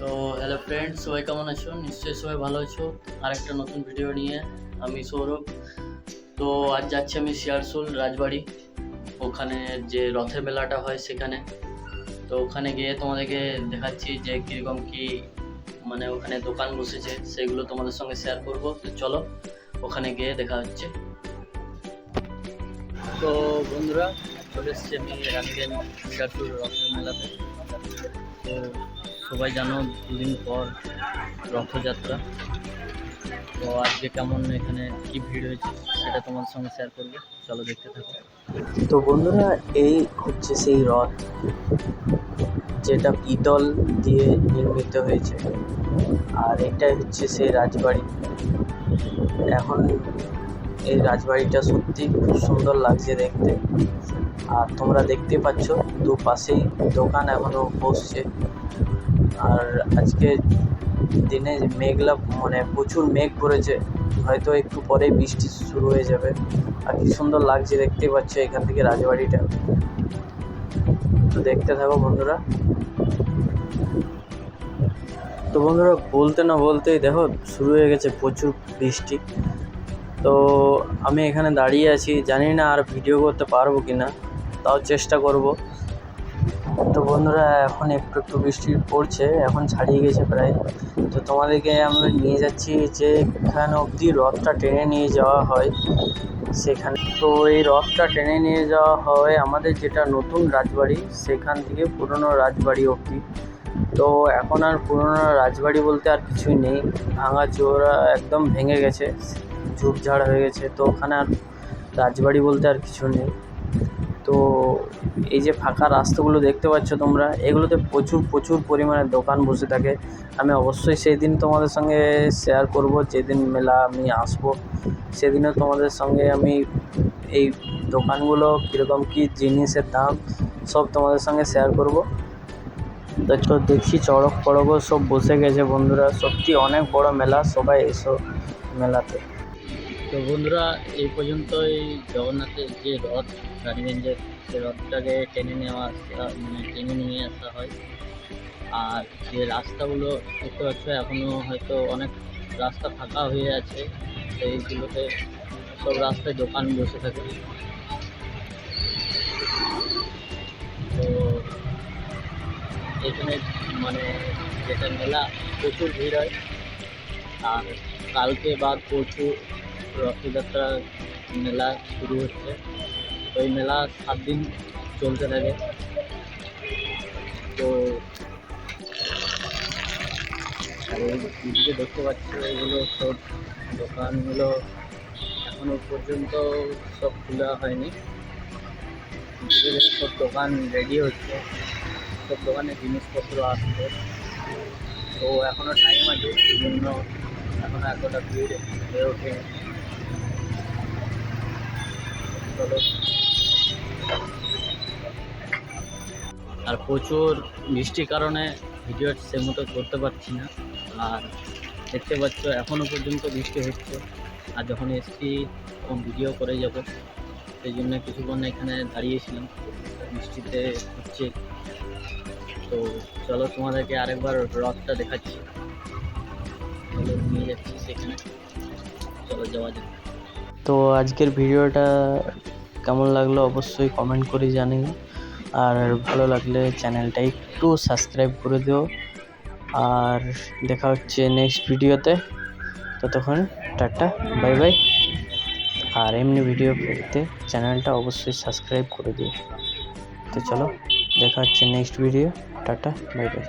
তো hello friends সবাই কেমন আছো? নিশ্চয়ই সবাই ভালো আছো। আর একটা নতুন ভিডিও নিয়ে আমি সৌরভ। তো আজ যাচ্ছি আমি শিয়ারসোল রাজবাড়ি। ওখানে যে রথের মেলাটা হয় সেখানে। তো ওখানে গিয়ে তোমাদেরকে দেখাচ্ছি যে কীরকম কী মানে ওখানে দোকান বসেছে, সেগুলো তোমাদের সঙ্গে শেয়ার করব। তো চলো, ওখানে গিয়ে দেখা হচ্ছে। তো বন্ধুরা, চলে এসছি আমি রানীগঞ্জ রথের মেলাতে। তো সবাই জানো দুদিন পর রথযাত্রা। তো আজকে কেমন এখানে কি ভিড় হয়েছে সেটা তোমার সঙ্গে শেয়ার করবে। চলো দেখতে থাকো। তো বন্ধুরা, এই হচ্ছে সেই রথ, যেটা পিতল দিয়ে নির্মিত হয়েছে। আর এটাই হচ্ছে সেই রাজবাড়ি। এখন এই রাজবাড়িটা সত্যি খুব সুন্দর লাগছে দেখতে। আর তোমরা দেখতে পাচ্ছ, দুপাশেই দোকান এখনও বসছে। আর আজকে দিনে মেঘলা মানে প্রচুর মেঘ পড়েছে হয়তো একটু পরেই বৃষ্টি শুরু হয়ে যাবে। আর কি সুন্দর লাগছে দেখতে পাচ্ছ এখান থেকে রাজবাড়িটা। তো দেখতে থাকো বন্ধুরা। তো বন্ধুরা, বলতে না বলতেই দেখো, শুরু হয়ে গেছে প্রচুর বৃষ্টি। তো আমি এখানে দাঁড়িয়ে আছি। জানি না আর ভিডিও করতে পারব কি না তাও চেষ্টা করব। তো বন্ধুরা, এখন একটু একটু বৃষ্টি পড়ছে, এখন ছাড়িয়ে গেছে প্রায়। তো তোমাদেরকে আমরা নিয়ে যাচ্ছি যে যেখানে অবধি রথটা টেনে নিয়ে যাওয়া হয়। সেখানে তো এই রথটা টেনে নিয়ে যাওয়া হয় আমাদের যেটা নতুন রাজবাড়ি, সেখান থেকে পুরনো রাজবাড়ি অবধি। তো এখন আর পুরনো রাজবাড়ি বলতে আর কিছুই নেই। ভাঙা চোরা একদম ভেঙে গেছে, ঝুপঝাড় হয়ে গেছে। তো ওখানে আর রাজবাড়ি বলতে আর কিছু নেই। তো এই যে ফাঁকা রাস্তাগুলো দেখতে পাচ্ছ তোমরা, এগুলোতে প্রচুর প্রচুর পরিমাণে দোকান বসে থাকে। আমি অবশ্যই সেই দিন তোমাদের সঙ্গে শেয়ার করব, যেদিন মেলা আমি আসব। সেদিনও তোমাদের সঙ্গে আমি এই দোকানগুলো, কীরকম কী জিনিসের দাম, সব তোমাদের সঙ্গে শেয়ার করব। তো দেখছি চড়ক ফড়কও সব বসে গেছে বন্ধুরা। সত্যি অনেক বড় মেলা, সবাই এসো মেলাতে। তো বন্ধুরা, এই পর্যন্তই জগন্নাথের যে রথ, রানীগঞ্জের সে রথটাকে টেনে নেওয়া আসা মানে টেনে নিয়ে আসা হয়। আর যে রাস্তাগুলো দেখতে পাচ্ছ এখনও হয়তো অনেক রাস্তা ফাঁকা হয়ে আছে। সেইগুলোতে সব রাস্তায় দোকান বসে থাকে। তো এখানে মানে যেটা মেলা প্রচুর ভিড় হয়। আর কালকে বাদ পরশু রথযাত্রা মেলা শুরু হচ্ছে। এই মেলা সাত দিন চলতে থাকে। তো আর দিকে দেখতে পাচ্ছি, এগুলো সব দোকানগুলো এখনও পর্যন্ত সব খোলা হয়নি। সব দোকান রেডি হচ্ছে। সব দোকানে জিনিসপত্র আসছে। তো এখনও টাইম আছে সেই জন্য এখনও এতটা ভিড় হয়ে ওঠে আর প্রচুর বৃষ্টির কারণে ভিডিও সে মতো করতে পারছি না। আর দেখতে পাচ্ছ এখনও পর্যন্ত বৃষ্টি হচ্ছে। আর যখন এসছি, তখন ভিডিও করে যাব। সেই জন্য কিছুক্ষণ এখানে দাঁড়িয়েছিলাম। বৃষ্টিতে হচ্ছে। তো চলো তোমাদেরকে আরেকবার রথটা দেখাচ্ছি। তো আজকের ভিডিওটা কেমন লাগল অবশ্যই কমেন্ট করে জানিও। আর ভালো লাগলে চ্যানেলটা একটু সাবস্ক্রাইব করে দিও। আর দেখা হচ্ছে নেক্সট ভিডিওতে। ততক্ষণ টাটা বাই বাই আর এমনি ভিডিও পেতে চ্যানেলটা অবশ্যই সাবস্ক্রাইব করে দিও। তো চলো, দেখা হচ্ছে next video tata bye bye